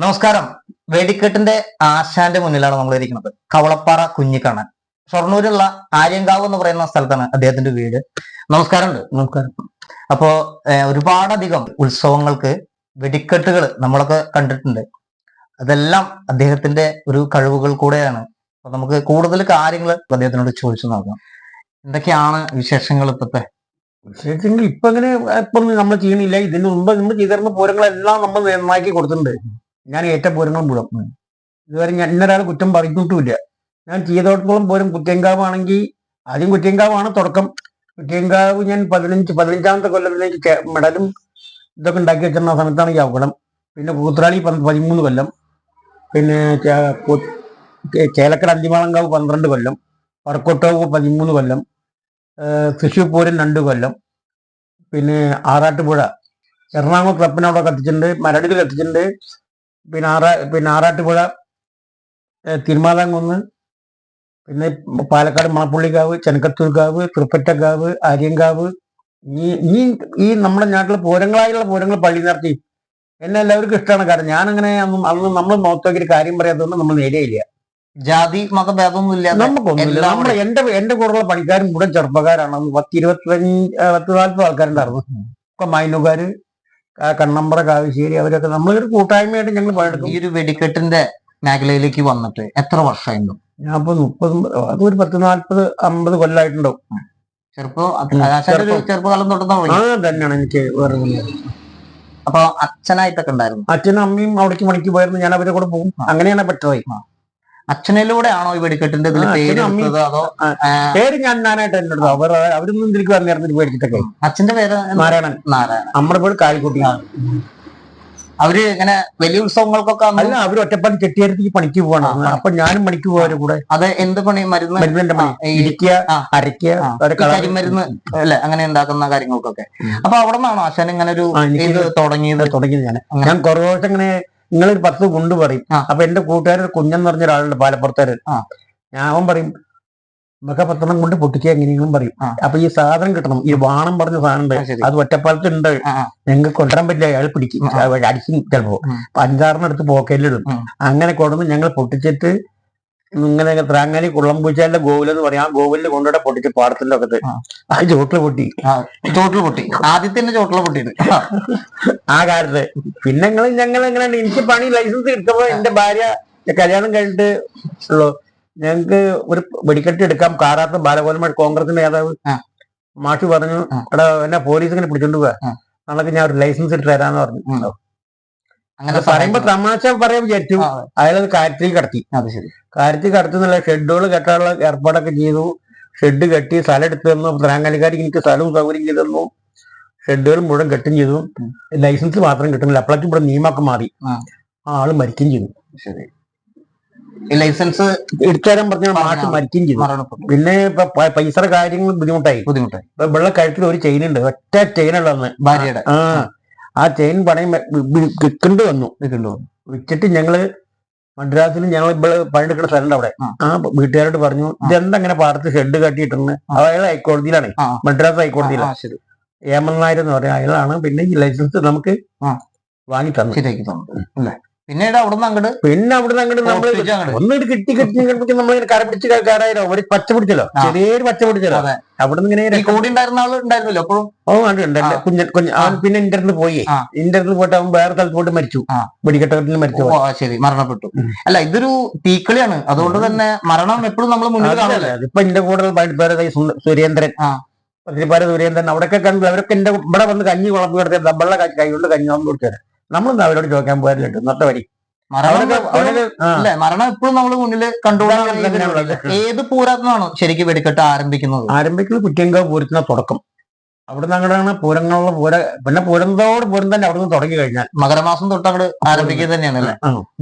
നമസ്കാരം. വെടിക്കെട്ടിന്റെ ആശാന്റെ മുന്നിലാണ് നമ്മൾ ഇരിക്കുന്നത് കവളപ്പാറ കുഞ്ഞിക്കണ്ണൻ ഷൊർണൂരുള്ള ആര്യങ്കാവ് എന്ന് പറയുന്ന സ്ഥലത്താണ് അദ്ദേഹത്തിന്റെ വീട്. നമസ്കാരമുണ്ട് നമസ്കാരം. അപ്പോ ഒരുപാടധികം ഉത്സവങ്ങൾക്ക് വെടിക്കെട്ടുകൾ നമ്മളൊക്കെ കണ്ടിട്ടുണ്ട്. അതെല്ലാം അദ്ദേഹത്തിന്റെ ഒരു കഴിവുകൾ കൂടെയാണ്. അപ്പൊ നമുക്ക് കൂടുതൽ കാര്യങ്ങൾ അദ്ദേഹത്തിനോട് ചോദിച്ചു നോക്കാം. എന്തൊക്കെയാണ് വിശേഷങ്ങൾ ഇപ്പത്തെ? വിശേഷങ്ങൾ ഇപ്പൊ അങ്ങനെ ഇപ്പൊ നമ്മൾ ചെയ്യണില്ല. ഇതിന് മുമ്പ് നമ്മൾ ചെയ്തിരുന്ന പൂരങ്ങളെല്ലാം നമ്മൾ നന്നാക്കി കൊടുത്തിട്ടുണ്ട്. ഞാൻ ഏറ്റ പൂരങ്ങൾ മുഴുവൻ ഇതുവരെ ഞാൻ ഇന്നൊരാൾ കുറ്റം പറഞ്ഞിട്ടുമില്ല. ഞാൻ ചെയ്തോടത്തോളം പോലും കുറ്റിയങ്കാവാണെങ്കിൽ ആദ്യം കുറ്റിയങ്കാവാണ് തുടക്കം. കുറ്റിയങ്കാവ് ഞാൻ പതിനഞ്ച് പതിനഞ്ചാമത്തെ കൊല്ലത്തിലേക്ക് മെഡലും ഇതൊക്കെ ഉണ്ടാക്കി വെച്ചിരുന്ന സമയത്താണ് ഈ അപകടം. പിന്നെ കൂത്തുറാളി പതിമൂന്ന് കൊല്ലം. പിന്നെ ചേലക്കട അന്തിമാളങ്കാവ് പന്ത്രണ്ട് കൊല്ലം. പറക്കോട്ടാവ് പതിമൂന്ന് കൊല്ലം. തൃശ്ശൂർ പൂരം രണ്ട് കൊല്ലം. പിന്നെ ആറാട്ടുപുഴ. എറണാകുളം ക്ലബിനവിടെ കത്തിച്ചിട്ടുണ്ട്. മരടിൽ കത്തിച്ചിട്ടുണ്ട്. പിന്നെ ആറാ പിന്നെ ആറാട്ടുപുഴ തിരുമാതാംകുന്ന് പിന്നെ പാലക്കാട് മണപ്പുള്ളിക്കാവ് ചെനക്കത്തൂർക്കാവ് തൃപ്പറ്റക്കാവ് ആര്യങ്കാവ് ഈ ഈ ഈ നമ്മുടെ നാട്ടിലെ പൂരങ്ങളായുള്ള പൂരങ്ങൾ പള്ളി നടത്തി. എന്നെ എല്ലാവർക്കും ഇഷ്ടമാണ് കാരണം ഞാനങ്ങനെ അന്നും അന്ന് നമ്മൾ നോക്കി കാര്യം പറയാത്തതുകൊണ്ട് നമ്മൾ നേരെയില്ല. ജാതി മതഭേദമൊന്നും ഇല്ലാതെ നമുക്കൊന്നുമില്ല. നമ്മുടെ എന്റെ എന്റെ കൂടെയുള്ള പണിക്കാരും കൂടെ ചെറുപ്പക്കാരാണ്. പത്തിരുപത്തി പത്ത് നാൽപ്പത് ആൾക്കാരുണ്ടായിരുന്നു. ഒക്കെ മൈനുകാര് ആ, കണ്ണമ്പറ കാവശ്ശേരി അവരൊക്കെ നമ്മളൊരു കൂട്ടായ്മയായിട്ട് ഞങ്ങൾ ഈ പണിയെടുക്കും ഒരു വെടിക്കെട്ടിന്റെ മേഖലയിലേക്ക് വന്നിട്ട് എത്ര വർഷമായിരുന്നു ഞാൻ ഇപ്പൊ മുപ്പത് അത് ഒരു പത്ത് നാല്പത് അമ്പത് കൊല്ലമായിട്ടുണ്ടാവും ചെറുപ്പം. ചെറുപ്പകാലം ആ തന്നെയാണ് എനിക്ക് വേറെ. അപ്പൊ അച്ഛനായിട്ടൊക്കെ ഉണ്ടായിരുന്നു? അച്ഛനും അമ്മയും അവിടേക്ക് പണിക്ക് പോയിരുന്നു. ഞാൻ അവരെ കൂടെ പോകും. അങ്ങനെയാണ് പെട്ടതായി അച്ഛനിലൂടെ ആണോ ഈ വെടിക്കെട്ടിന്റെ ഇതിൽ പേര് അതോ പേര് ഞാൻ നാനായിട്ട് എടുത്തു അവർ അവരൊന്നും ഇതിലേക്ക് വന്നിരുന്നിട്ട് പേടിച്ചിട്ടൊക്കെ. അച്ഛന്റെ പേര് നാരായണൻ. നാരായണൻ. നാരായണ നമ്മുടെ പേര് കാലിക്കുട്ടി അവർ ഇങ്ങനെ വലിയ ഉത്സവങ്ങൾക്കൊക്കെ അല്ല അവർ ഒറ്റപ്പാടി ചെട്ടിയാരത്തേക്ക് പണിക്ക് പോവാണ്. അപ്പൊ ഞാനും പണിക്ക് പോകാനും കൂടെ. അത് എന്ത് പണി? മരുന്ന്? മരുന്നിന്റെ പണി. ഇരിക്കുക അരക്കുക കരിമരുന്ന് അല്ലെ അങ്ങനെ ഉണ്ടാക്കുന്ന കാര്യങ്ങൾക്കൊക്കെ. അപ്പൊ അവിടെ നിന്നാണോ ആശാൻ ഇങ്ങനെ ഒരു ഇത് തുടങ്ങിയത്? തുടങ്ങിയത് ഞാൻ ഞാൻ കുറേ വർഷം ഇങ്ങനെ നിങ്ങളൊരു പത്ത് ഗുണ്ട് പറയും. അപ്പൊ എന്റെ കൂട്ടുകാരൻ കുഞ്ഞൻ പറഞ്ഞ ഒരാളുണ്ട് പാലപ്പുറത്തേര് ആ. ഞാൻ അവൻ പറയും നമുക്ക് പത്തെണ്ണം കൊണ്ട് പൊട്ടിക്കുക എങ്ങനെയെങ്കിലും പറയും. അപ്പൊ ഈ സാധനം കിട്ടണം. ഈ വാണം പറഞ്ഞ സാധനം ഉണ്ട്. അത് ഒറ്റപ്പാലത്ത് ഉണ്ട് ആ, ആ. ഞങ്ങൾക്ക് കൊണ്ടുവരാൻ പറ്റില്ല അയാൾ പിടിക്കും. അടിക്കും ചിലപ്പോ. അഞ്ചാറിനടുത്ത് പോക്കലിടും അങ്ങനെ കൊണ്ടുവന്ന് ഞങ്ങൾ പൊട്ടിച്ചിട്ട് ഇങ്ങനെ കുള്ളം കുള്ളംപൂച്ചാലിന്റെ ഗോകുലം എന്ന് പറയും. ആ ഗോകുലിൽ കൊണ്ടുവിടെ പൊട്ടിച്ച് പാടത്തിന്റെ അകത്ത് ആ. ചോട്ടിൽ ചോട്ടിൽ പൊട്ടി ചോട്ടിൽ പൊട്ടി. ആദ്യത്തിന്റെ ചോട്ടിൽ പൊട്ടിയത്. ആ. കാലത്ത്. പിന്നെ ഞങ്ങൾ ഞങ്ങൾ എങ്ങനെയാണ് എനിക്ക് പണി ലൈസൻസ് കിട്ടുമ്പോ എന്റെ ഭാര്യ കല്യാണം കഴിഞ്ഞിട്ട് ഉള്ളു. ഞങ്ങക്ക് ഒരു വെടിക്കെട്ട് എടുക്കാം. കാറാത്ത ബാലഗോലമ കോൺഗ്രസിന്റെ നേതാവ്. മാഷി പറഞ്ഞു അവിടെ എടാ എന്നെ പോലീസ് ഇങ്ങനെ പിടിച്ചോണ്ട് പോവാ. നാളെ ഞാൻ ഒരു ലൈസൻസ് എടുത്ത് തരാന്ന് പറഞ്ഞു. അങ്ങനെ പറയുമ്പോ തമാശ പറയാൻ വിചാരിച്ചു. അയാളത് കാര്യത്തിൽ കടത്തി. അത് ശരി. കാര്യത്തിൽ കടത്തുന്നില്ല ഷെഡുകൾ കെട്ടാനുള്ള ഏർപ്പാടൊക്കെ ചെയ്തു. ഷെഡ് കെട്ടി സ്ഥലം എടുത്തു തന്നു. ത്രാങ്കാലിക്കാരി എനിക്ക് സ്ഥലവും സൗകര്യം ചെയ്തു തന്നു. ഷെഡുകൾ മുഴുവൻ കെട്ടും ചെയ്തു. ലൈസൻസ് മാത്രം കിട്ടുന്നില്ല. അപ്പോഴേക്കും ഇവിടെ നിയമമൊക്കെ മാറി. ആൾ മരിക്കുകയും ചെയ്തു. ശരി. ലൈസൻസ് എടുത്തുതരാൻ പറഞ്ഞ മാഷ്. മരിക്കുകയും ചെയ്തു. പിന്നെ ഇപ്പൊ പ- പൈസയുടെ കാര്യങ്ങൾ ബുദ്ധിമുട്ടായി. ബുദ്ധിമുട്ടായി. ഇപ്പൊ വെള്ള കഴുത്തിൽ ഒരു ചെയിൻ ഉണ്ട് ഒറ്റ ചെയിൻ ഉള്ളതെന്ന് ഭാര്യയുടെ. ആ. ആ ചെയിൻ പണയം വിൽക്കേണ്ടി വന്നു. വിൽക്കേണ്ടി വന്നു. വിറ്റിട്ട് ഞങ്ങൾ മദ്രാസിൽ ഞങ്ങൾ ഇവിടെ പണിയെടുക്കുന്ന സ്ഥലമുണ്ട് അവിടെ. ആ. വീട്ടുകാരോട് പറഞ്ഞു ആ. ഇതെന്താ അങ്ങനെ പാടത്ത് ഷെഡ് കെട്ടിയിട്ടുണ്ട്. അയാൾ ഹൈക്കോടതിയിലാണ്. മദ്രാസ് ഹൈക്കോടതിയിലാണ്. ഏമൽ നായർ എന്ന് പറയാം അയാളാണ് പിന്നെ ഈ ലൈസൻസ് നമുക്ക്. വാങ്ങി തന്നു. ശരിയാക്കി തന്നു. അല്ലേ? പിന്നീട് അവിടുന്ന് അങ്ങോട്ട് പിന്നെ അവിടുന്ന് അങ്ങോട്ട് നമ്മൾ ഒന്നിട്ട് കിട്ടി കിട്ടി നമ്മൾ ഇങ്ങനെ കര പിടിച്ച് കയറായിരോ ഒരു പച്ച പിടിച്ചല്ലോ. ചെറിയൊരു പച്ച പിടിച്ചല്ലോ? അതെ. അവിടെ നിന്ന് ഇങ്ങനെ കൂടി ഉണ്ടായിരുന്ന ആൾ ഉണ്ടായിരുന്നല്ലോ അപ്പോഴും ഓ ആ. കുഞ്ഞൻ കുഞ്ഞ് അവൻ പിന്നെ ഇന്റർനെറ്റ് പോയി. ഇന്റർനെറ്റ് പോയിട്ട് അവൻ വേറെ സ്ഥലത്ത് പോയിട്ട് മരിച്ചു. വെടിക്കെട്ടത്തിൽ മരിച്ചു. ശരി. മരണപ്പെട്ടു. അല്ല ഇതൊരു തീക്കളിയാണ്. അതുകൊണ്ട് തന്നെ മരണം എപ്പോഴും നമ്മൾ മുന്നിൽ കാണില്ല ഇപ്പൊ എന്റെ കൂടെ പേര് സുരേന്ദ്രൻ. സുരേന്ദ്രൻ. അവിടെയൊക്കെ കണ്ടു. അവരൊക്കെ എന്റെ ഇവിടെ വന്ന് കഞ്ഞി കുളമ്പ് കിടത്തി ദമ്പള്ള കൈ കൊണ്ട് കഞ്ഞി കുളമ്പ് കൊടുത്തത് നമ്മളൊന്നും അവരോട് ചോദിക്കാൻ പോകാറില്ല നട്ട വരി. മരണം ഇപ്പോഴും നമ്മൾ മുന്നിൽ കണ്ടുകൊണ്ടാണ്. ഏത് പൂരത്തിനാണ് ശരിക്കും വെടിക്കെട്ട് ആരംഭിക്കുന്നത്? ആരംഭിക്കുന്നത് കുറ്റിയങ്കാവ് പൂരത്തിന് തുടക്കം. അവിടെ നിന്ന് അങ്ങോട്ടാണ് പൂരങ്ങളുള്ള പൂര പിന്നെ പൂരന്തോട് പൂരം തന്നെ അവിടെ നിന്ന് തുടങ്ങി കഴിഞ്ഞാൽ. മകരമാസം തൊട്ട് അങ്ങോട്ട് ആരംഭിക്കുക തന്നെയാണ് അല്ലേ.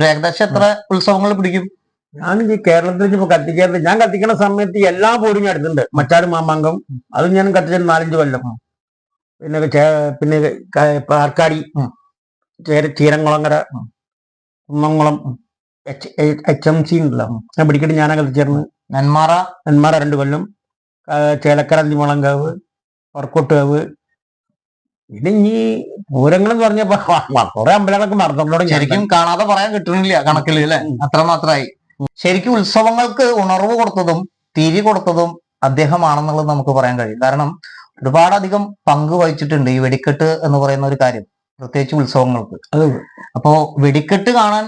ഏകദേശം എത്ര ഉത്സവങ്ങൾ പിടിക്കും? ഞാൻ ഈ കേരളത്തിൽ ഇപ്പൊ കത്തിക്കാറ് ഞാൻ കത്തിക്കുന്ന സമയത്ത് എല്ലാ പൂരും ഞാൻ എടുത്തിട്ടുണ്ട് മച്ചാട് മാമാങ്കം അത് ഞാൻ കത്തിച്ചത് നാലഞ്ച് കൊല്ലം. പിന്നെ പിന്നെ ആർക്കാടി. ഉം. Kunnamkulam H H M C ഉണ്ടല്ലോ. ഞാൻ പിടിക്കട്ട് ഞാനാ കളിച്ചേർന്ന് നെന്മാറ. നെന്മാറ രണ്ട് കൊല്ലം. ചേലക്കര അന്തിമുളങ്കാവ് വർക്കോട്ടുകാവ്. പിന്നെ ഇനി പൂരങ്ങൾ എന്ന് പറഞ്ഞപ്പോ കുറെ അമ്പലങ്ങളൊക്കെ മറന്നോട് ശരിക്കും കാണാതെ പറയാൻ കിട്ടുന്നില്ല കണക്കിൽ അല്ലെ? അത്ര മാത്രമായി ശരിക്കും ഉത്സവങ്ങൾക്ക് ഉണർവ് കൊടുത്തതും തിരി കൊടുത്തതും അദ്ദേഹമാണെന്നുള്ളത് നമുക്ക് പറയാൻ കഴിയും. കാരണം ഒരുപാടധികം പങ്ക് വഹിച്ചിട്ടുണ്ട് ഈ വെടിക്കെട്ട് എന്ന് പറയുന്ന ഒരു കാര്യം. പ്രത്യേകിച്ച് ഉത്സവങ്ങൾക്ക്. അപ്പോ വെടിക്കെട്ട് കാണാൻ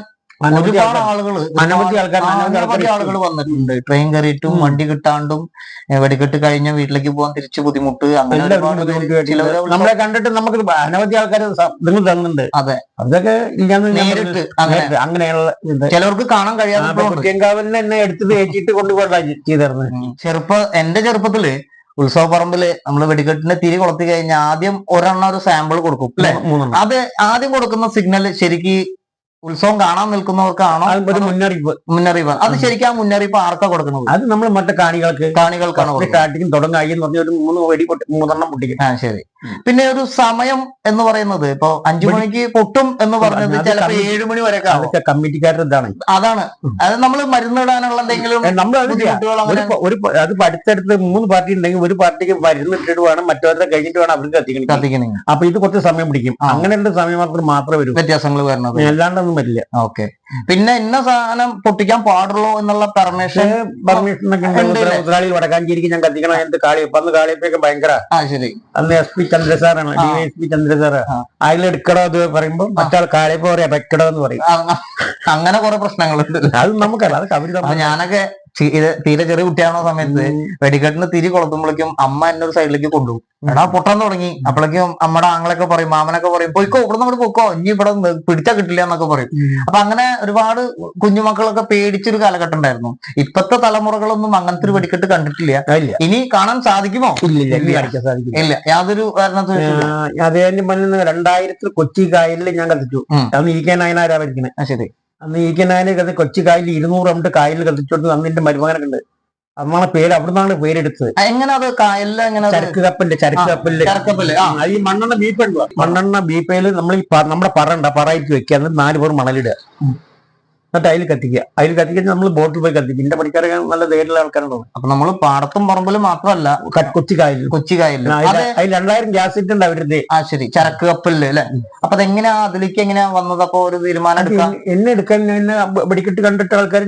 ഒരുപാട് ആളുകൾ അനവധി ആൾക്കാർ അനവധി ആളുകൾ വന്നിട്ടുണ്ട്. ട്രെയിൻ കയറിയിട്ടും. വണ്ടി കിട്ടാണ്ടും വെടിക്കെട്ട് കഴിഞ്ഞ വീട്ടിലേക്ക് പോകാൻ തിരിച്ചു ബുദ്ധിമുട്ട് അങ്ങനെ. നമ്മളെ കണ്ടിട്ട് നമുക്ക് അനവധി ആൾക്കാർ നിങ്ങൾ തന്നുന്നുണ്ട് അതെ. അതൊക്കെ നേരിട്ട് അങ്ങനെ. നേരിട്ട് അങ്ങനെയുള്ള ചിലവർക്ക് കാണാൻ കഴിയാത്ത എടുത്ത് എന്നെ എടുത്തത് ഏറ്റിട്ട് കൊണ്ടുപോകാ ചെയ്തിരുന്നത്. ചെറുപ്പ എന്റെ ചെറുപ്പത്തിൽ ഉത്സവ പറമ്പിൽ നമ്മൾ വെടിക്കെട്ടിന്റെ തിരി കൊളുത്തി കഴിഞ്ഞാൽ ആദ്യം ഒരെണ്ണം ഒരു സാമ്പിൾ കൊടുക്കും. അല്ലെ? അത് ആദ്യം കൊടുക്കുന്ന സിഗ്നൽ ശരിക്ക് ഉത്സവം കാണാൻ നിൽക്കുന്നവർക്കാണോ ഒരു മുന്നറിയിപ്പ്? മുന്നറിയിപ്പ്? അത് ശരിക്കും ആ മുന്നറിയിപ്പ് ആർക്കാ കൊടുക്കുന്നത്? അത് നമ്മൾ മറ്റേ കാണികൾക്ക് കാണികൾക്കാണ് കാട്ടിക്കും സ്റ്റാർട്ടിങ് തുടങ്ങായി എന്ന് പറഞ്ഞ ഒരു മൂന്ന് വെടി മൂന്നെണ്ണം പൊട്ടിക്കും. ആ ശരി. പിന്നെ ഒരു സമയം എന്ന് പറയുന്നത് ഇപ്പൊ അഞ്ചു മണിക്ക് പൊട്ടും എന്ന് പറഞ്ഞത് ചിലപ്പോ ഏഴു മണി വരെ കമ്മിറ്റിക്കാരുടെ ഇതാണ്. അതാണ്. അത് നമ്മൾ മരുന്നിടാനുള്ള എന്തെങ്കിലും ഒരു അത് പഠിച്ചെടുത്ത് മൂന്ന് പാർട്ടി ഉണ്ടെങ്കിൽ ഒരു പാർട്ടിക്ക് മരുന്നിട്ടിട്ട് വേണം മറ്റവരുടെ കഴിഞ്ഞിട്ട് വേണം അവർക്ക് കത്തിക്കണം കത്തിക്കണം അപ്പൊ ഇത് കുറച്ച് സമയം പിടിക്കും. അങ്ങനെയുള്ള സമയം മാത്രം മാത്രമേ വരൂ. വ്യത്യാസങ്ങൾ വരണം അല്ലാണ്ടൊന്നും വരില്ല. ഓക്കെ. പിന്നെ ഇന്ന സാധനം പൊട്ടിക്കാൻ പാടുള്ളൂ എന്നുള്ള പെർമിഷൻ പെർമിഷൻ മുതലാളിയിൽ വടക്കാഞ്ചേരിക്ക് ഞാൻ കത്തിക്കണം. എന്ത് കാളിയപ്പം അന്ന് കാളിയപ്പൊക്കെ ഭയങ്കര. ആ ശരി. അന്ന് എസ് പി ചന്ദ്രസാറാണ്. ഡി എസ് പി ചന്ദ്രസാറ്. ആ. എടുക്കടോ അത് പറയുമ്പോൾ മറ്റാൾ കാളിയപ്പ പറയാ വെക്കടോ എന്ന് പറയും. അങ്ങനെ കുറെ പ്രശ്നങ്ങളുണ്ട്. അത് നമുക്കല്ല അത് കവിത ഞാനൊക്കെ ഇത് തീരെ ചെറിയ കുട്ടിയാണോ സമയത്ത് വെടിക്കെട്ടിന് തിരി കൊളുത്തുമ്പോഴേക്കും അമ്മ എന്നെ ഒരു സൈഡിലേക്ക് കൊണ്ടുപോകും. എടാ പൊട്ടാൻ തുടങ്ങി. അപ്പോഴേക്കും അമ്മയുടെ ആങ്ങളൊക്കെ പറയും മാമനൊക്കെ പറയും പോയിക്കോ ഇവിടെ നമ്മൾ പോയിക്കോ ഇനി ഇവിടെ പിടിച്ചാ കിട്ടില്ല എന്നൊക്കെ പറയും. അപ്പൊ അങ്ങനെ ഒരുപാട് കുഞ്ഞുമക്കളൊക്കെ പേടിച്ചൊരു കാലഘട്ടം ഉണ്ടായിരുന്നു ഇപ്പത്തെ തലമുറകളൊന്നും അങ്ങനത്തെ ഒരു വെടിക്കെട്ട് കണ്ടിട്ടില്ല. ഇനി കാണാൻ സാധിക്കുമോ? ഇല്ല ഇല്ല യാതൊരു കാരണത്തും ഇല്ല. അദ്ദേഹത്തിന്റെ മണ്ണിൽ രണ്ടായിരത്തിൽ കൊച്ചി കായലിൽ ഞാൻ കത്തിച്ചു. അന്ന് ഇ കെ നായനാരാ ഭരിക്കുന്നത് ശരി. അന്ന് ഇ കെ നായനെ കത്തി കൊച്ചി കായലിൽ ഇരുന്നൂറ് അമിട്ട് കായലിൽ കത്തിച്ചോണ്ട് അന്ന് എന്റെ മരുമകനൊക്കെ ഉണ്ട് അന്നാണ് പേര് അവിടുന്നാണ് പേരെടുത്തത്. എങ്ങനെ അത് കായലിൽ എങ്ങനെ ചരക്ക് കപ്പലിന്റെ ചരക്ക് ചരക്കപ്പൽ ഈ മണ്ണെണ്ണ ബീപ്പ മണ്ണെണ്ണ ബീപ്പയിൽ നമ്മൾ ഈ നമ്മുടെ പറ ഉണ്ട്? പറയിട്ട് വെക്കുക. എന്നിട്ട് നാല് പേർ മണലിടുക. എന്നിട്ട് അതിൽ കത്തിക്കുക. അതിൽ കത്തിക്കുന്ന നമ്മൾ ബോട്ടിൽ പോയി കത്തിക്കും. എന്റെ പണിക്കാരൊക്കെ നല്ല ധൈര്യമുള്ള ആൾക്കാരുണ്ടാവും. അപ്പൊ നമ്മൾ പാടത്തും പറമ്പിലും മാത്രമല്ല കൊച്ചി കായലിൽ കൊച്ചി കായലിലും. അതിൽ അത് അതിൽ രണ്ടായിരം ഗ്യാസ് ഇറ്റ് ഉണ്ട് അവരുടെ ആ ശരി. ചരക്ക് കപ്പലിൽ അല്ലെ? അപ്പൊ അതെങ്ങനെയാ അതിലേക്ക് എങ്ങനെയാ വന്നത്? അപ്പൊ ഒരു തീരുമാനം എടുക്കാം. എന്നെ എടുക്കാൻ എന്നെ വെടിക്കെട്ട് കണ്ടിട്ട് ആൾക്കാർ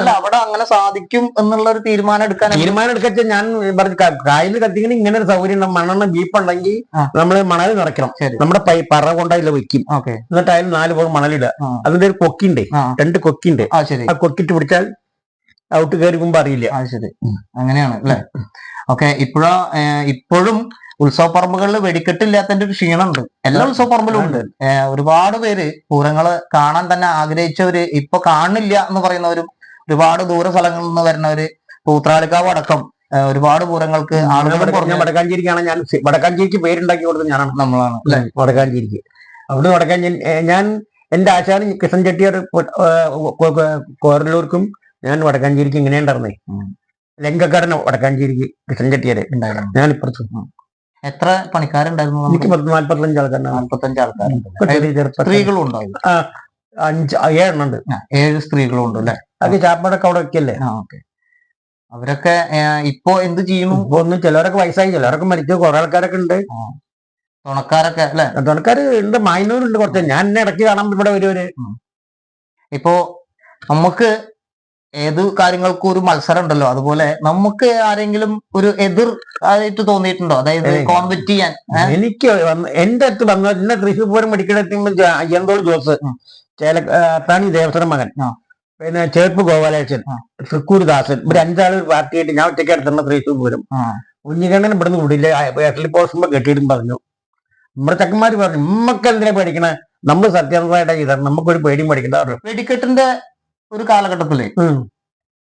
അല്ല അവിടെ അങ്ങനെ സാധിക്കും എന്നുള്ള ഒരു തീരുമാനം എടുക്കാൻ തീരുമാനം എടുക്കാൻ ഞാൻ പറഞ്ഞു കായലിൽ കത്തിക്കണ ഇങ്ങനെ ഒരു സൗകര്യം ഉണ്ട്? മണ്ണെണ്ണ ബീപ്പ് ഉണ്ടെങ്കിൽ നമ്മൾ നമ്മൾ മണൽ നിറയ്ക്കണം. നമ്മുടെ പറ കൊണ്ടതിൽ വെക്കും. എന്നിട്ട് അതിൽ നാല് പേർ മണലിടുക. അതിന്റെ ഒരു കൊക്കിണ്ട്? ആ. രണ്ട് കൊക്കിണ്ട്. ആ ശരി. ആ കൊക്കിട്ട് പിടിച്ചാൽ ഔട്ട് കയറിക്കുമ്പോ അറിയില്ല. ആ ശരി. അങ്ങനെയാണ് അല്ലെ? ഓക്കെ ഇപ്പോഴാ ഇപ്പോഴും ഉത്സവ പറമ്പുകളിൽ വെടിക്കെട്ടില്ലാത്തതിന്റെ ഒരു ക്ഷീണമുണ്ട്. എല്ലാ ഉത്സവ പറമ്പിലും ഉണ്ട്. ഒരുപാട് പേര് പൂരങ്ങൾ കാണാൻ തന്നെ ആഗ്രഹിച്ചവര് ഇപ്പൊ കാണില്ല എന്ന് പറയുന്നവരും ഒരുപാട് ദൂര സ്ഥലങ്ങളിൽ നിന്ന് വരുന്നവര് പൂത്രാളിക്കാവ് അടക്കം ഒരുപാട് പൂരങ്ങൾക്ക് ആളുകൾ വടക്കാഞ്ചേരിക്കാണ് ഞാൻ വടക്കാഞ്ചേരിക്ക് പേരുണ്ടാക്കി കൊടുത്തത് ഞാനാണ്. നമ്മളാണ്. അല്ലെ? വടക്കാഞ്ചേരിക്ക്. അവിടെ വടക്കാഞ്ചേരി ഞാൻ എന്റെ ആശാൻ കിഷൻ ചെട്ടിയർ കോരലൂർക്കും ഞാൻ വടക്കാഞ്ചേരിക്ക് ഇങ്ങനെ ഉണ്ടായിരുന്നേ. ലങ്കക്കാരൻ വടക്കാഞ്ചേരിക്ക് കിഷൻ ചെട്ടിയർ ഞാൻ ഇപ്പുറത്ത്. എത്ര പണിക്കാരുണ്ടായിരുന്നു എനിക്ക് നാല്പത്തഞ്ച് ഇപ്പൊ സ്ത്രീകളും ഉണ്ടാവും അഞ്ച് ഏഴെണ്ണം ഉണ്ട് ഏഴ് സ്ത്രീകളും ഉണ്ട് അല്ലെ? അത് ചാപ്പാടൊക്കെ അവിടെ വെക്കല്ലേ? അവരൊക്കെ ഇപ്പോ ഇപ്പൊ എന്ത് ചെയ്യും ഇപ്പൊ ഒന്നും ചിലവരൊക്കെ വയസ്സായി. ചിലവരൊക്കെ മരിച്ചു. കുറെ ആൾക്കാരൊക്കെ ഉണ്ട്. തുണക്കാരൊക്കെ അല്ലെ? ആൾക്കാർ ഉണ്ട് കുറച്ച്. ഞാൻ എന്നെ ഇടയ്ക്ക് കാണാൻ ഇവിടെ വരുവര്. ഇപ്പോ നമുക്ക് ഏത് കാര്യങ്ങൾക്കും ഒരു മത്സരം ഉണ്ടല്ലോ. അതുപോലെ നമുക്ക് ആരെങ്കിലും ഒരു എതിർ ആയിട്ട് തോന്നിയിട്ടുണ്ടോ? അതായത്. കോമ്പറ്റ് ചെയ്യാൻ എനിക്ക് എന്റെ അടുത്ത് വന്ന എന്നെ തൃശ്ശൂർ പൂരം മെഡിക്കൽ അയ്യന്തോൾ ജോസ് ചേല താണി ദേവസ്വരം മകൻ. പിന്നെ ചേർപ്പ് ഗോപാലേശൻ. തൃക്കൂർ ദാസൻ. ഇവർ അഞ്ചാൾ ഒരു പാർട്ടിയായിട്ട് ഞാൻ ഒറ്റയ്ക്ക് അടുത്തുള്ള തൃശ്ശൂർ പൂരം. കുഞ്ഞിക്കണ്ണൻ ഇവിടുന്ന് വിടില്ല. എട്ടലി പോസ്റ്റുമ്പോ കെട്ടിയിടും പറഞ്ഞു. നമ്മുടെ ചക്കന്മാര് പറഞ്ഞു നമ്മക്ക് എന്തിനാ പേടിക്കണേ? നമ്മൾ സത്യസന്ധമായിട്ട് ചെയ്താൽ നമുക്കൊരു പേടിയും പേടിക്കണ്ട. വെടിക്കെട്ടിന്റെ ഒരു കാലഘട്ടത്തിൽ.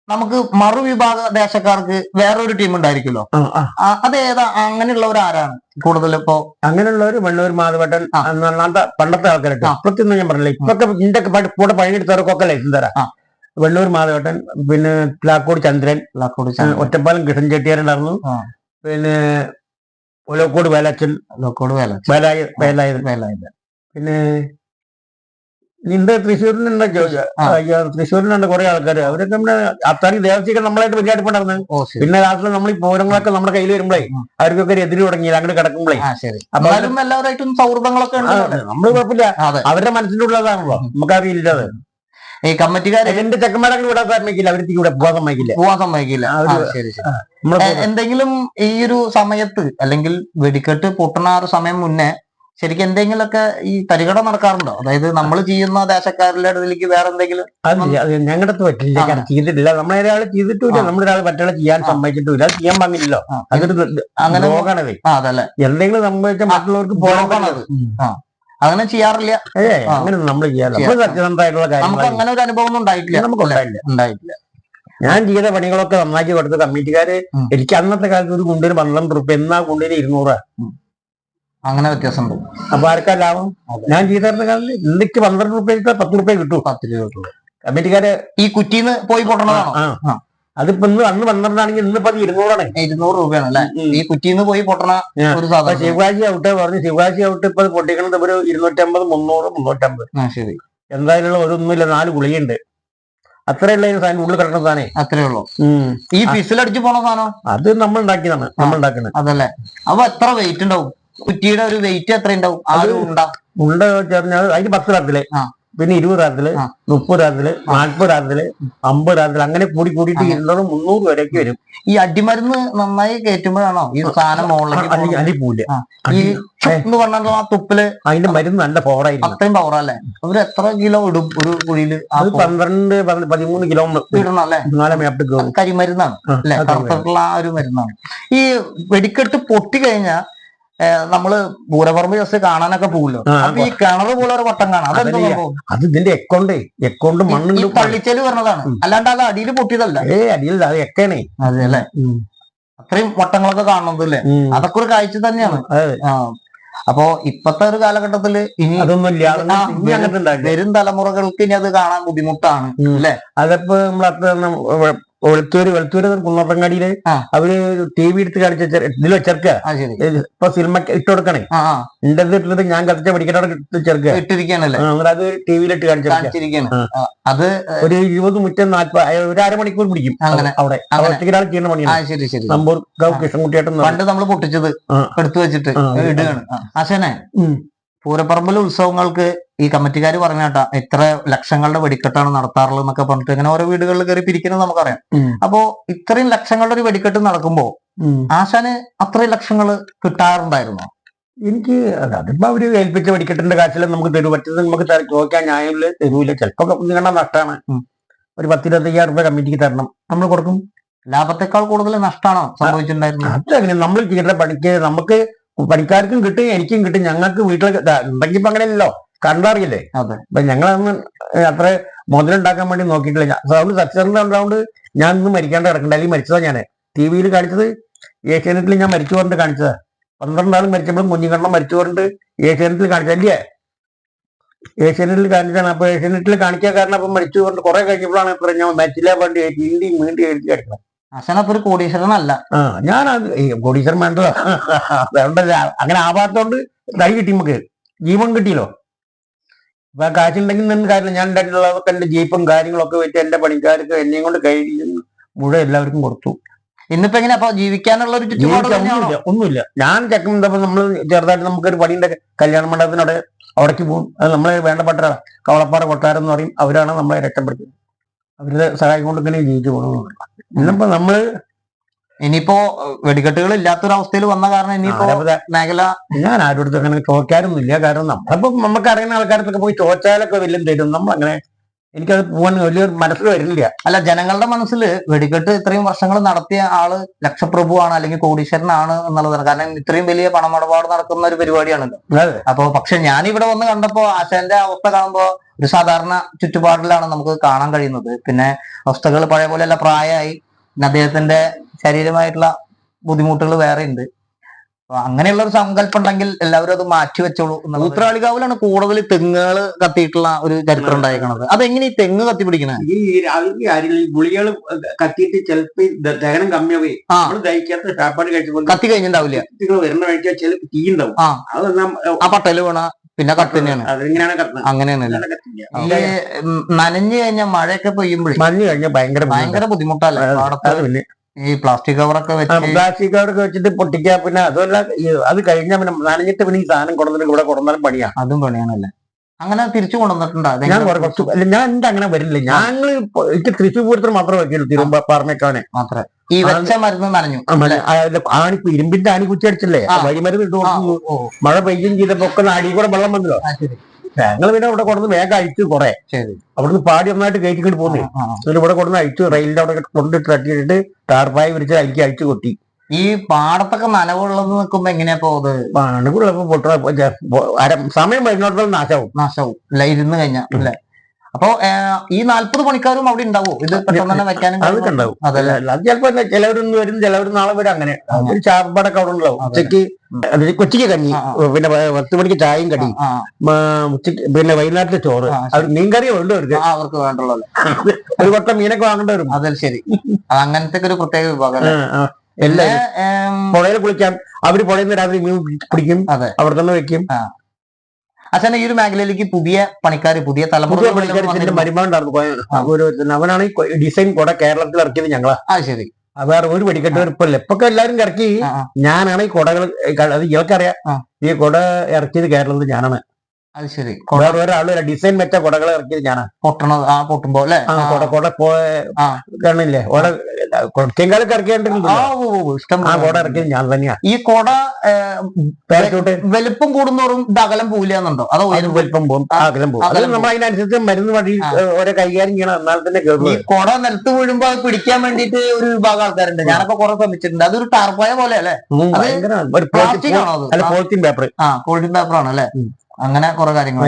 നമുക്ക് മറുവിഭാഗ ദേശക്കാർക്ക് വേറൊരു ടീം ഉണ്ടായിരിക്കുമല്ലോ? അതേതാ അത് ഏതാ? അങ്ങനെയുള്ളവർ ആരാണ്? കൂടുതൽ ഇപ്പോ അങ്ങനെയുള്ളവർ വെള്ളൂർ മാധവട്ടൻ. അന്നത്തെ പണ്ടത്തെ ആൾക്കാരൊക്കെ. ആ. ഞാൻ പറഞ്ഞില്ല ഇപ്പൊക്കെ ഇന്റെ കൂടെ പണിയെടുത്തവർക്കൊക്കെ ലൈസൻസ് തരാം. വെള്ളൂർ മാധവട്ടൻ പിന്നെ പ്ലാക്കോട് ചന്ദ്രൻ ലാക്കോട് ആ, ഒറ്റപ്പാലം കിഷൻ ചെട്ടിയാരുണ്ടായിരുന്നു. പിന്നെ ഒലക്കോട് വേലാച്ചൻ ഒലക്കോട് വേലാച്ചൻ വേലായ വേലായുധൻ വേലായുധ പിന്നെ നിന്റെ തൃശ്ശൂരിനുണ്ട് തൃശ്ശൂരിനുണ്ട് കുറെ ആൾക്കാർ അവരൊക്കെ നമ്മുടെ അത്താരി ദേവസ്വം നമ്മളായിട്ട് വലിയ അടുപ്പുണ്ടായിരുന്നു പിന്നെ രാത്രി നമ്മൾ ഈ പൂരങ്ങളൊക്കെ നമ്മുടെ കയ്യിൽ വരുമ്പോഴേ. അവർക്കൊക്കെ ഒരു എതിര് തുടങ്ങി അങ്ങോട്ട് കിടക്കുമ്പോഴേ നമ്മൾ ശരി. അപ്പൊ എല്ലാവരായിട്ടും സൗഹൃദങ്ങളൊക്കെ ഉണ്ട് അവിടെ. നമ്മൾ കുഴപ്പമില്ല. അവരുടെ മനസ്സിന്റെ ഉള്ളതാണല്ലോ നമുക്കറിയില്ല അത്. ഈ കമ്മിറ്റിക്കാർ എന്റെ ചെക്കന്മാരൊക്കെ ഇവിടെ സമ്മതിക്കില്ല അവർക്ക് ഇവിടെ പോകാൻ സമ്മതിക്കില്ല സമ്മതിക്കില്ല ഒരു- ശരി ശരി. എന്തെങ്കിലും ഈ ഒരു സമയത്ത് അല്ലെങ്കിൽ വെടിക്കെട്ട് പൊട്ടണ ആ ഒരു സമയം മുന്നേ ശരിക്കും എന്തെങ്കിലുമൊക്കെ ഈ പരിഗണന നടക്കാറുണ്ടോ? അതായത് നമ്മൾ ചെയ്യുന്ന ദേശക്കാരുടെ ഇടയിലേക്ക് വേറെ എന്തെങ്കിലും ഞങ്ങളുടെ അടുത്ത് പറ്റില്ല. കാരണം ചെയ്തിട്ടില്ല. നമ്മളെ ഒരാൾ ചെയ്തിട്ടില്ല. നമ്മളൊരാൾ മറ്റൊരാൾ ചെയ്യാൻ. സമ്മതിച്ചിട്ടില്ല അത് ചെയ്യാൻ പാടില്ലല്ലോ അതൊരു അങ്ങനെ ആ അതല്ലേ. എന്തെങ്കിലും സംഭവിച്ചാൽ മറ്റുള്ളവർക്ക് പോകണത് അങ്ങനെ ചെയ്യാറില്ല. ഏ അങ്ങനെ നമ്മൾ ചെയ്യാറില്ല. നമ്മൾ സത്യസന്ധമായിട്ടുള്ള നമുക്ക് അങ്ങനെ ഒരു അനുഭവം ഒന്നും ഉണ്ടായിട്ടില്ല. നമുക്ക് ഉണ്ടായില്ല ഉണ്ടായിട്ടില്ല. ഞാൻ ചെയ്ത പണികളൊക്കെ നന്നാക്കി കൊടുത്ത കമ്മിറ്റിക്കാര് ഉം. എനിക്ക് അന്നത്തെ കാലത്ത് ഒരു കുണ്ടിന് പന്ത്രണ്ട് റുപ്യ എന്നാ കുണ്ടിന് ഇരുന്നൂറ്. അങ്ങനെ വ്യത്യാസമുണ്ട് അപ്പൊ ആർക്കാ ലാഭം ഞാൻ ചെയ്ത കാലത്ത് ഇന്നേക്ക് പന്ത്രണ്ട് റുപ്യ പത്ത് റുപ്യ കിട്ടും. പത്ത് രൂപ കിട്ടുള്ളൂ. കമ്മിറ്റിക്കാര് ഈ കുറ്റിന്ന് പോയി പൊട്ടണതാണോ? ആ. ആ. അതിപ്പോ ഇന്ന് അന്ന് പന്ത്രണ്ടാണെങ്കിൽ ഇന്നിപ്പോ അത് ഇരുന്നൂറാണ്. ഇരുന്നൂറ് രൂപയാണ് അല്ലെ. ഈ കുറ്റിന്ന് പോയി പൊട്ടണ ഒരു സാധനം ശിവകാശി ഔട്ട് പറഞ്ഞു ശിവകാശി ഔട്ട് ഇപ്പൊ പൊട്ടിക്കണത് ഒരു ഇരുന്നൂറ്റമ്പത് മുന്നൂറ് മുന്നൂറ്റമ്പത്. ശരി. എന്തായാലും ഒരൊന്നുമില്ല നാല് ഗുളിയുണ്ട് അത്രയുള്ള സാധനം ഉള്ളിൽ കിടക്കുന്ന സാധനം. അത്രേ ഉള്ളൂ. ഈ പിസിലടിച്ചു പോണ സാധനം? അത് നമ്മൾ ഉണ്ടാക്കിയതാണ് നമ്മൾ ഉണ്ടാക്കുന്നത്. അതല്ലേ. അപ്പൊ എത്ര വെയിറ്റ് ഉണ്ടാവും? കുറ്റിയുടെ ഒരു വെയിറ്റ് എത്ര ഉണ്ടാവും? ആ ഒരു ഉണ്ട ചേർന്ന് അതിന് പത്ത് രാത്തിൽ ആ. പിന്നെ ഇരുപത് ആ. മുപ്പത് രാത്തിൽ നാൽപ്പത് രാത്തിൽ അമ്പത് രാത്തിൽ അങ്ങനെ കൂടി കൂടിയിട്ട്. ഇരുന്നൂറ് മുന്നൂറ് വരെയൊക്കെ വരും. ഈ അടിമരുന്ന് നന്നായി കയറ്റുമ്പോഴാണോ ഈ സാധനം മുകളിലേക്ക് അല്ലെങ്കിൽ പോകുന്നത്? അടി പോലെ ആ. ഈ എന്ന് പറഞ്ഞാൽ ആ തുപ്പിൽ അതിന്റെ മരുന്ന് നല്ല പവറായിരിക്കും അത്രയും പവർ അല്ലേ? അവർ എത്ര കിലോ ഇടും ഒരു കുഴിയിൽ അത് പന്ത്രണ്ട് പന്ത് പതിമൂന്ന് കിലോ ഇടണം അല്ലേ? നാളെ മേപ്പിട്ട് കയറും കരിമരുന്നാണ് അല്ലെ? കറുത്തിട്ടുള്ള ആ ഒരു മരുന്നാണ്. ഈ വെടിക്കെട്ട് പൊട്ടി കഴിഞ്ഞാൽ നമ്മൾ പൂരപ്പറമ്പ് ജസ്റ്റ് കാണാനൊക്കെ പോകുമല്ലോ അപ്പൊ ഈ കിണർ പോലെ ഒരു വട്ടം കാണാം. അത് ഇതിന്റെ എക്കൊണ്ട്. എക്കൗണ്ട് മണ്ണ്. പള്ളിച്ചൽ പറഞ്ഞതാണ്. അല്ലാണ്ട് അത് അടിയിൽ പൊട്ടിയതല്ല. ഏ അടിയിൽ അത് എക്കണേ. അതെ അല്ലെ? അത്രയും വട്ടങ്ങളൊക്കെ കാണുന്നത് അല്ലേ? അതൊക്കെ ഒരു കാഴ്ച തന്നെയാണ്. അപ്പോ ഇപ്പത്തെ ഒരു കാലഘട്ടത്തിൽ ഇനി അതൊന്നും വരും തലമുറകൾക്ക് ഇനി അത് കാണാൻ ബുദ്ധിമുട്ടാണ് അല്ലെ അല്ലേ? അതപ്പോ നമ്മളത്ര വെളുത്തൂര് വെളുത്തൂര് കുന്നോട്ടങ്ങാടിയിൽ. അവർ ടി വി എടുത്ത് കാണിച്ച ഇതിലോ ഇതിൽ വെച്ചേർക്ക ഇപ്പൊ സിനിമ ഇട്ട് കൊടുക്കണേ. എന്റെ ഇട്ടിട്ട് ഞാൻ കത്തിച്ച പഠിക്കട്ടവിടെ ഇട്ട് ചേർക്കുക ഇട്ടിരിക്കുകയാണല്ലേ അത് ടി വിയിലിട്ട് കാണിച്ചിരിക്കുകയാണ് അത് ഒരു ഇരുപത് മുറ്റം നാൽപ്പത് ഒരു അരമണിക്കൂർ പിടിക്കും അങ്ങനെ. അവിടെ. അങ്ങനെ. ഒറ്റയ്ക്കൊരാൾ ചെയ്യുന്ന പണിയാണ്. ശരി ശരി. നമ്പൂർ കൃഷ്ണൻകുട്ടിയായിട്ട് പണ്ട് നമ്മൾ പൊട്ടിച്ചത്. എടുത്തു വെച്ചിട്ട്. ഇടുകയാണ്. ആശാനെ പൂരപ്പറമ്പിലെ ഉത്സവങ്ങൾക്ക് ഈ കമ്മിറ്റിക്കാർ പറഞ്ഞ കേട്ടാ എത്ര ലക്ഷങ്ങളുടെ വെടിക്കെട്ടാണ് നടത്താറുള്ളത് എന്നൊക്കെ പറഞ്ഞിട്ട് ഇങ്ങനെ ഓരോ വീടുകളിൽ കയറി പിരിക്കുന്നത് നമുക്കറിയാം. അപ്പോ ഇത്രയും ലക്ഷങ്ങളുടെ ഒരു വെടിക്കെട്ട് നടക്കുമ്പോ ആശാന് അത്രയും ലക്ഷങ്ങൾ കിട്ടാറുണ്ടായിരുന്നോ? എനിക്ക് അത് അതിപ്പോ അവർ ഏൽപ്പിച്ച വെടിക്കെട്ടിന്റെ കാശിലും നമുക്ക് തരൂ. പറ്റുന്നത് നമുക്ക് ചോദിക്കാൻ ന്യായമില്ല തരൂല. ചിലപ്പോ നിങ്ങളുടെ നഷ്ടമാണ്. ഒരു പത്തിരുപത്തയ്യായിരം രൂപ കമ്മിറ്റിക്ക് തരണം. നമ്മൾ കൊടുക്കും. ലാഭത്തെക്കാൾ കൂടുതൽ നഷ്ടമാണോ സംഭവിച്ചിട്ടുണ്ടായിരുന്നത്? അതങ്ങനെ നമ്മൾ ചെയ്യേണ്ട പണിക്ക് നമുക്ക് പണിക്കാർക്കും കിട്ടും എനിക്കും കിട്ടും. ഞങ്ങൾക്ക് വീട്ടിൽ ഉണ്ടെങ്കിൽ ഇപ്പൊ അങ്ങനെയല്ലോ കണ്ടറിയില്ലേ അപ്പൊ ഞങ്ങളന്ന് അത്ര മുതലുണ്ടാക്കാൻ വേണ്ടി നോക്കിയിട്ടില്ല. അതുകൊണ്ട് സത്യസന്ധത ഉണ്ടാവുകൊണ്ട് ഞാൻ ഇന്ന് മരിക്കാണ്ട് കിടക്കണ്ട. അല്ലെങ്കിൽ മരിച്ചതാ ഞാൻ ടി വിയിൽ കാണിച്ചത് ഏഷ്യാനെറ്റിൽ ഞാൻ മരിച്ചു പറഞ്ഞിട്ട് കാണിച്ചതാ. പന്ത്രണ്ടാൾ മരിച്ചപ്പോഴും കുഞ്ഞുകണ്ണം മരിച്ചു പറഞ്ഞിട്ട് ഏഷ്യാനെറ്റിൽ കാണിച്ചല്ലേ ഏഷ്യാനെറ്റിൽ കാണിച്ചാണ് അപ്പൊ ഏഷ്യാനെറ്റിൽ കാണിക്കാൻ കാരണം അപ്പൊ മരിച്ചു പറഞ്ഞിട്ട് കുറെ കഴിഞ്ഞപ്പോഴാണ് ഇത്ര ഞാൻ മരിച്ചില്ല വേണ്ടി വീണ്ടും വീണ്ടും എഴുതി കിടക്കണം അപ്പൊ ഒരു കോടീശ്വരനല്ല. ആ ഞാൻ കോടീശ്വരൻ വേണ്ടതാ അതുകൊണ്ടല്ല അങ്ങനെ ആവാത്തോണ്ട് തൈ കിട്ടി നമുക്ക്. ജീവൻ കിട്ടിയല്ലോ. ഇപ്പൊ കാശുണ്ടെങ്കിൽ നിന്ന് കാര്യമില്ല. ഞാൻ ഉണ്ടാക്കിയിട്ടുള്ളതൊക്കെ എന്റെ ജീപ്പും കാര്യങ്ങളൊക്കെ വെച്ച് എന്റെ പണിക്കാർക്ക് എന്നെയും കൊണ്ട് കഴിയും മുഴുവൻ എല്ലാവർക്കും കൊടുത്തു. ഇന്നിപ്പോ എങ്ങനെ അപ്പൊ ജീവിക്കാനുള്ള ഒരു ചുറ്റുപാട് ഒന്നുമില്ല ഒന്നുമില്ല. ഞാൻ ചെക്കൻ നമ്മൾ ചെറുതായിട്ട് നമുക്കൊരു പണിയുടെ കല്യാണ മണ്ഡപത്തിനവിടെ അവിടേക്ക് പോകും. അത് നമ്മളെ വേണ്ടപ്പെട്ട കവളപ്പാറ കൊട്ടാരം എന്ന് പറയും. അവരാണ് നമ്മളെ രക്ഷപ്പെടുത്തുന്നത്. അവരുടെ സഹായം കൊണ്ട് ഇങ്ങനെ ജീവിച്ചു പോകണം ഇന്നിപ്പോ നമ്മൾ ഇനിയിപ്പോ വെടിക്കെട്ടുകൾ ഇല്ലാത്തൊരവസ്ഥയിൽ വന്ന കാരണം ഇനിയിപ്പോ മേഖല ഞാൻ ആരോടും അങ്ങനെ ചോദിക്കാറൊന്നുമില്ല കാരണം നമ്മളിപ്പോ നമുക്ക് അറിയുന്ന ആൾക്കാരത്തൊക്കെ പോയി ചോദിച്ചാലൊക്കെ വല്ലതും തരും നമ്മൾ അങ്ങനെ എനിക്കത് പോകാൻ വലിയൊരു മനസ്സിൽ വരുന്നില്ല. അല്ല ജനങ്ങളുടെ മനസ്സിൽ വെടിക്കെട്ട് ഇത്രയും വർഷങ്ങൾ നടത്തിയ ആൾ ലക്ഷപ്രഭുവാണ് അല്ലെങ്കിൽ കോടീശ്വരനാണ് എന്നുള്ളതാണ്. കാരണം ഇത്രയും വലിയ പണമിടപാട് നടക്കുന്ന ഒരു പരിപാടിയാണല്ലോ അപ്പൊ പക്ഷെ ഞാൻ ഇവിടെ വന്ന് കണ്ടപ്പോ ആശാന്റെ അവസ്ഥ കാണുമ്പോ ഒരു സാധാരണ ചുറ്റുപാടിലാണ് നമുക്ക് കാണാൻ കഴിയുന്നത്. പിന്നെ അവസ്ഥകൾ പഴയ പോലെയല്ല പ്രായമായി. അദ്ദേഹത്തിന്റെ ശരീരമായിട്ടുള്ള ബുദ്ധിമുട്ടുകൾ വേറെ ഉണ്ട് അങ്ങനെയുള്ള ഒരു സങ്കല്പം ഉണ്ടെങ്കിൽ എല്ലാവരും അത് മാറ്റി വെച്ചോളൂ. ഉത്രാളികാവിലാണ് കൂടുതൽ തെങ്ങുകൾ കത്തിയിട്ടുള്ള ഒരു ചരിത്രം ഉണ്ടായിരിക്കുന്നത് അതെങ്ങനെ ഈ തെങ്ങ് കത്തി പിടിക്കണേ ഈ രാവിലെ കാര്യങ്ങളിൽ ഗുളികൾ കത്തിയിട്ട് ചിലപ്പോ ദഹനം കമ്മിയാവേ. ദഹിക്കാത്ത കഴിച്ചപ്പോൾ കത്തി കഴിഞ്ഞിട്ടുണ്ടാവില്ല കഴിച്ചാൽ തീ ഉണ്ടാവും. ആ. പട്ടൽ വേണ പിന്നെ കട്ട് തന്നെയാണ്. അങ്ങനെയാണ്. നനഞ്ഞു കഴിഞ്ഞാൽ മഴയൊക്കെ പെയ്യുമ്പോഴേ മഞ്ഞ് കഴിഞ്ഞാൽ ഭയങ്കര ഭയങ്കര ബുദ്ധിമുട്ടല്ലേ? പിന്നെ ഈ പ്ലാസ്റ്റിക് കവറൊക്കെ വെച്ച് പ്ലാസ്റ്റിക് കവറൊക്കെ വെച്ചിട്ട് പൊട്ടിക്കുക പിന്നെ അതല്ല അത് കഴിഞ്ഞാൽ പിന്നെ നനഞ്ഞിട്ട് പിന്നെ ഈ സാധനം കൊണ്ടുവന്നിട്ട് ഇവിടെ കൊണ്ടുവന്നാലും പണിയാണ് അതും പണിയാണല്ലേ? അങ്ങനെ തിരിച്ചു കൊണ്ടുവന്നിട്ടുണ്ടോ ഞാൻ കുറച്ച് അല്ല ഞാൻ എന്റെ അങ്ങനെ വരില്ല. ഞങ്ങൾ എനിക്ക് തൃശ്ശൂർ പൂരത്തിന് മാത്രമേ വെക്കുള്ളൂ തിരുമ്പ പാർമേക്കാനെ മാത്രമേ ഈ വെച്ച മരുന്ന് നനഞ്ഞു. ആണി ഇരുമ്പിന്റെ ആണി കുറ്റി അടിച്ചല്ലേ. വഴിമരുന്ന് ഇട്ട് മഴ പെയ്യും ചെയ്തപ്പോ ഒക്കെ അടിയിൽ കൂടെ വെള്ളം വന്നല്ലോ ഞങ്ങൾ പിന്നെ ഇവിടെ കൊണ്ടുവന്ന് വേഗം അഴിച്ചു കുറെ. അവിടുന്ന് പാടി ഒന്നായിട്ട് കയറ്റിക്കൊണ്ട് പോന്നു. എന്നിട്ട് ഇവിടെ കൊണ്ടുവന്ന് അഴിച്ചു റെയിലിന്റെ അവിടെ കൊണ്ടിട്ട് തട്ടിയിട്ട് ടാർപ്പായി വിരിച്ച് അരിക്ക് അഴിച്ചു കൊട്ടി. ഈ പാടത്തൊക്കെ നനവുള്ളത് നിൽക്കുമ്പോ എങ്ങനെയാ പോകുന്നത് പൊട്ട അര സമയം വരുന്നോട്ടുള്ള നാശാവും നാശവും. അല്ല ഇരുന്ന് കഴിഞ്ഞാ അല്ലെ അപ്പൊ ഈ നാല്പത് മണിക്കാരും അവിടെ ഉണ്ടാവോ? ഇത് പെട്ടെന്ന് തന്നെ വെക്കാനും അതൊക്കെ ഉണ്ടാവും. അതല്ലേ അത് ചിലപ്പോ ചിലവരൊന്നും വരും ചിലവർ നാളെ വരും അങ്ങനെ. ഒരു ചാർപ്പാടൊക്കെ അവിടെ ഉണ്ടാവും. ഉച്ചയ്ക്ക് കൊച്ചിക്ക് കഞ്ഞി. പിന്നെ പത്ത് മണിക്ക് ചായയും കടി ഉച്ചയ്ക്ക് പിന്നെ വൈകുന്നേരത്തെ ചോറ്. അത് മീൻകറി വേണ്ട അവർക്ക്. അവർക്ക് വേണ്ടുള്ളത്. ഒരു കൊട്ട മീനൊക്കെ വാങ്ങേണ്ടി വരും അതെ ശരി. അങ്ങനത്തെ ഒരു പ്രത്യേക വിഭാഗം എല്ലാ പുഴയിൽ കുളിക്കാം. അവർ പുഴയിൽ നിന്ന് രാത്രി മീൻ പിടിക്കും. അവിടെ തന്നെ വെക്കും. അച്ഛനെ ഈ ഒരു മേഖലയിലേക്ക് പുതിയ പണിക്കാർ പുതിയ തലമുറ അവനാണ് ഈ ഡിസൈൻ കൊട കേരളത്തിൽ ഇറക്കിയത് ഞങ്ങളാ. ആ ശരി. വേറെ ഒരു വെടിക്കെട്ട് ഇപ്പൊ ഇപ്പൊക്കെ എല്ലാരും ഇറക്കി ഞാനാണ് ഈ കൊടകൾ അത് ഇയാൾക്കറിയാം. ഈ കൊട ഇറക്കിയത് കേരളത്തിൽ ഞാനാണ്. അത് ശരി. വേറെ ഒരാൾ ഡിസൈൻ വെച്ച കുടകൾ ഇറക്കിയത് ഞാൻ പൊട്ടണത് ആ പൊട്ടുമ്പോ അല്ലെ? കുട പോയ ആ. കാണില്ലേ ഓടെ ഇറക്കിയിട്ടുണ്ട് ആ കൊട ഇറക്കിയത് ഞാൻ തന്നെയാ. ഈ കൊട വലുപ്പം കൂടുന്നോറും ഇത് അകലം പോലെയാന്നുണ്ടോ അതോ വലുപ്പം പോകും അകലം പോകും അത് നമ്മൾ അതിനനുസരിച്ച് മരുന്ന് വഴി ഓരോ കൈകാര്യം ചെയ്യണം. എന്നാൽ തന്നെ ഈ കുട നിലത്ത് വീഴുമ്പോ അത് പിടിക്കാൻ വേണ്ടിട്ട് ഒരു വിഭാഗം ആൾക്കാരുണ്ട്. ഞാനൊക്കെ കുറെ ശ്രമിച്ചിട്ടുണ്ട്. അതൊരു ടാർപ്പായ പോലെ അല്ലെ പ്ലാസ്റ്റിക് ആണോ അത്? പോളിത്തീൻ പേപ്പർ ആ പോളിത്തീൻ പേപ്പർ ആണ് അല്ലെ. അങ്ങനെ കുറെ കാര്യങ്ങൾ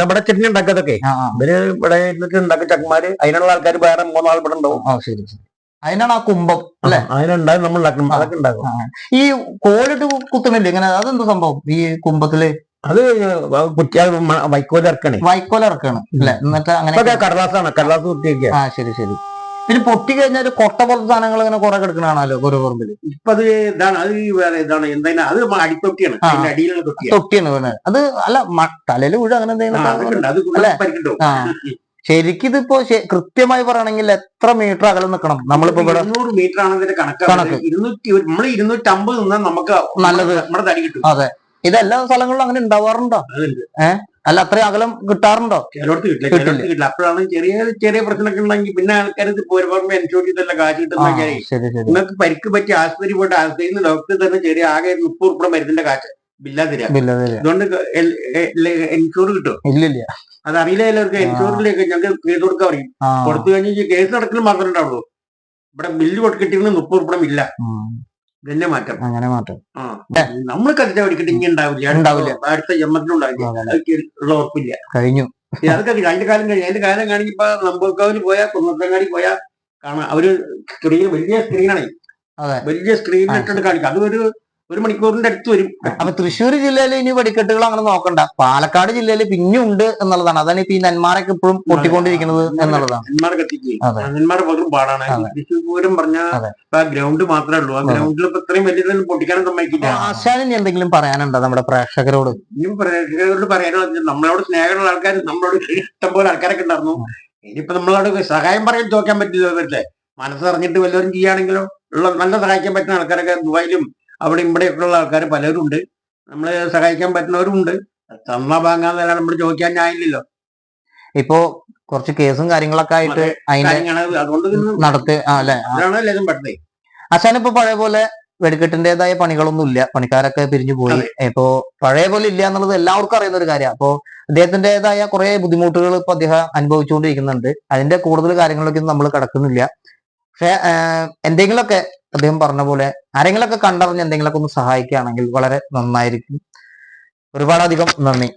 നമ്മുടെ ചട്ടിനി ഉണ്ടാക്കതൊക്കെ ഇവർ ഇവിടെ ഇരുന്നിട്ട് ഉണ്ടാക്കും. ചക്കന്മാര് അതിനുള്ള ആൾക്കാർ വേറെ മൂന്നാൾ ഇവിടെ ഉണ്ടാവും. ആ ശരി ശരി. അതിനാണ് ആ കുംഭം അല്ലെ? അതിനുണ്ടാകും നമ്മൾ അതൊക്കെ ഉണ്ടാകും ഈ കോലിട്ട് കുത്തുന്നില്ല? ഇങ്ങനെ അതെന്താ സംഭവം ഈ കുംഭത്തിൽ? അത് കുറ്റിയാൽ വൈക്കോലിറക്കണേ വൈക്കോൽ ഇറക്കാണ്. അല്ലെ? എന്നിട്ട് അങ്ങനെ കടലാസാണ്. കടലാസ് കുത്തിയൊക്കെ ആ ശരി ശരി. പിന്നെ പൊട്ടി കഴിഞ്ഞാൽ കൊട്ട പോലത്തെ സാധനങ്ങൾ ഇങ്ങനെ കുറെ കിടക്കണാണല്ലോ ഓരോ പറമ്പിൽ ഇപ്പൊ അത് ഇതാണ് അത് വേറെ ഇതാണ് എന്തായാലും അത് അടിത്തൊട്ടിയാണ്. അതിന്റെ അടിയിലുള്ള തൊട്ടിയാണ്. അത് അല്ല തലയിൽ വീഴും അങ്ങനെ എന്തെങ്കിലും ശരിക്കിതിപ്പോ ഉണ്ട്? അത് അല്ലേ? പരിക്കുണ്ടോ? ആ. ശരിക്കും ഇതിപ്പോ ശ- കൃത്യമായി പറയണെങ്കിൽ എത്ര മീറ്റർ അകലം നിൽക്കണം നമ്മളിപ്പോ ഇവിടെ ഇരുന്നൂറ് മീറ്റർ ആണ് ഇതിന്റെ കണക്ക്. കണക്ക്. ഇരുന്നൂറ്റി നമ്മൾ ഇരുന്നൂറ്റി അമ്പത് നിന്നാൽ നമുക്ക് നല്ലത്. നമ്മുടെ തടി കിട്ടും. അതെ. ഇതെല്ലാ സ്ഥലങ്ങളിലും അങ്ങനെ ഉണ്ടാവാറുണ്ടോ? അതുണ്ട്. അല്ല അത്രയും അകലം കിട്ടാറുണ്ടോ? ചിലടത്ത് കിട്ടില്ല കിട്ടില്ല. ചിലടത്ത് കിട്ടില്ല. അപ്പോഴാണ് ചെറിയ ചെറിയ പ്രശ്നമൊക്കെ ഉണ്ടെങ്കിൽ പിന്നെ ആൾക്കാർക്ക് പോരുമ്പോൾ എൻഷോട്ടി ചെയ്തല്ല കാശ് കിട്ടുന്ന നിങ്ങൾക്ക് പരിക്ക് പറ്റി ആശുപത്രി പോയിട്ട് ആശുപത്രിയിൽ ഡോക്ടർ തന്നെ ചെറിയ ആകെ മുപ്പത് ഉൾപ്പെടെ മരുന്നിന്റെ കാശ് ബില്ലാ തരിക ഇല്ല ഇല്ല അതുകൊണ്ട് ഇൻഷൂർ കിട്ടും. ഇല്ലില്ല അത് അറിയില്ല എല്ലാവർക്കും എൻഷൂറിലേക്ക് ഞങ്ങൾക്ക് കേസ് കൊടുക്കാൻ പറയും. കൊടുത്തു കഴിഞ്ഞ് കേസ് നടക്കലും മാത്രമേ ഉണ്ടാവുള്ളൂ. ഇവിടെ ബില്ല് കൊടുക്കിട്ടിരുന്ന മുപ്പത് ഉൾപ്പെടെ ഇല്ല ഉം, ഇതന്നെ മാറ്റം. അങ്ങനെ മാറ്റം. നമ്മൾ കരുത പഠിക്കട്ടെ ഇനി ഉണ്ടാവില്ല. ഉണ്ടാവില്ല. അടുത്ത ജന്മത്തിലും ഉണ്ടാവില്ല. അതെ. ഉറപ്പില്ല. കഴിഞ്ഞു. അതൊക്കെ അതിന്റെ കാലം കഴിഞ്ഞു. അതിന്റെ കാലം കാണിക്ക് ഇപ്പൊ നമ്പൂർക്കാവിൽ പോയാൽ കുന്നത്തങ്ങാടി പോയാൽ കാണാം. അവർ സ്ക്രീൻ വലിയ സ്ക്രീനാണ് അതെ. വലിയ സ്ക്രീനിൽ ഇട്ടിട്ട് കാണിക്കും. അത് ഒരു മണിക്കൂറിന്റെ അടുത്ത് വരും. അപ്പൊ തൃശ്ശൂർ ജില്ലയിൽ ഇനി വെടിക്കെട്ടുകൾ അങ്ങനെ നോക്കണ്ട. പാലക്കാട് ജില്ലയിൽ പിന്നെയും ഉണ്ട് എന്നുള്ളതാണ്. അതാണ് ഇപ്പൊ ഈ നന്മാരൊക്കെ ഇപ്പോഴും പൊട്ടിക്കൊണ്ടിരിക്കുന്നത് എന്നുള്ളതാണ്. നെന്മാർ പാടാണ്. തൃശ്ശൂർ പൂരം പറഞ്ഞ ഗ്രൗണ്ട് മാത്രമേ ഉള്ളൂ. ആ ഗ്രൗണ്ടിൽ ഇപ്പൊ ഇത്രയും വലിയതൊന്നും പൊട്ടിക്കാനും സമ്മതിക്കില്ല. എന്തെങ്കിലും പറയാനുണ്ടോ നമ്മുടെ പ്രേക്ഷകരോട്? ഇനിയും പ്രേക്ഷകരോട് പറയാനുള്ളത് നമ്മളോട് സ്നേഹമുള്ള ആൾക്കാർ നമ്മളോട് ഇഷ്ടംപോലെ ആൾക്കാരൊക്കെ ഉണ്ടായിരുന്നു. ഇനിയിപ്പോ നമ്മളോട് സഹായം പറയാൻ ചോദിക്കാൻ പറ്റില്ല മനസ്സറിഞ്ഞിട്ട് വല്ലവരും ചെയ്യുകയാണെങ്കിലും ഉള്ള നല്ല സഹായിക്കാൻ പറ്റുന്ന ആൾക്കാരൊക്കെ ദുബായിലും അവിടെ ഇവിടെയൊക്കെ ഉള്ള ആൾക്കാർ പലരും ഉണ്ട് നമ്മളെ സഹായിക്കാൻ പറ്റുന്നവരും ഉണ്ട് വാങ്ങാൻ നേരം നമ്മൾ ചോദിക്കാൻ ഞാനില്ലല്ലോ ഇപ്പോ കുറച്ച് കേസും കാര്യങ്ങളൊക്കെ ആയിട്ട് അതിന്റെ നടത്തി അല്ലെ? അച്ഛൻ ഇപ്പൊ പഴയ പോലെ വെടിക്കെട്ടിന്റേതായ പണികളൊന്നും ഇല്ല. പണിക്കാരൊക്കെ പിരിഞ്ഞു പോയി. ഇപ്പോ പഴയ പോലെ ഇല്ല എന്നുള്ളത് എല്ലാവർക്കും അറിയുന്ന ഒരു കാര്യമാണ് അപ്പോ അദ്ദേഹത്തിന്റേതായ കുറെ ബുദ്ധിമുട്ടുകൾ ഇപ്പൊ അദ്ദേഹം അനുഭവിച്ചുകൊണ്ടിരിക്കുന്നുണ്ട്. അതിന്റെ കൂടുതൽ കാര്യങ്ങളൊക്കെ നമ്മൾ കിടക്കുന്നില്ല. പക്ഷെ എന്തെങ്കിലുമൊക്കെ അദ്ദേഹം പറഞ്ഞ പോലെ ആരെങ്കിലൊക്കെ കണ്ടറിഞ്ഞ് എന്തെങ്കിലുമൊക്കെ ഒന്ന് സഹായിക്കുകയാണെങ്കിൽ വളരെ നന്നായിരിക്കും ഒരുപാടധികം നന്ദി.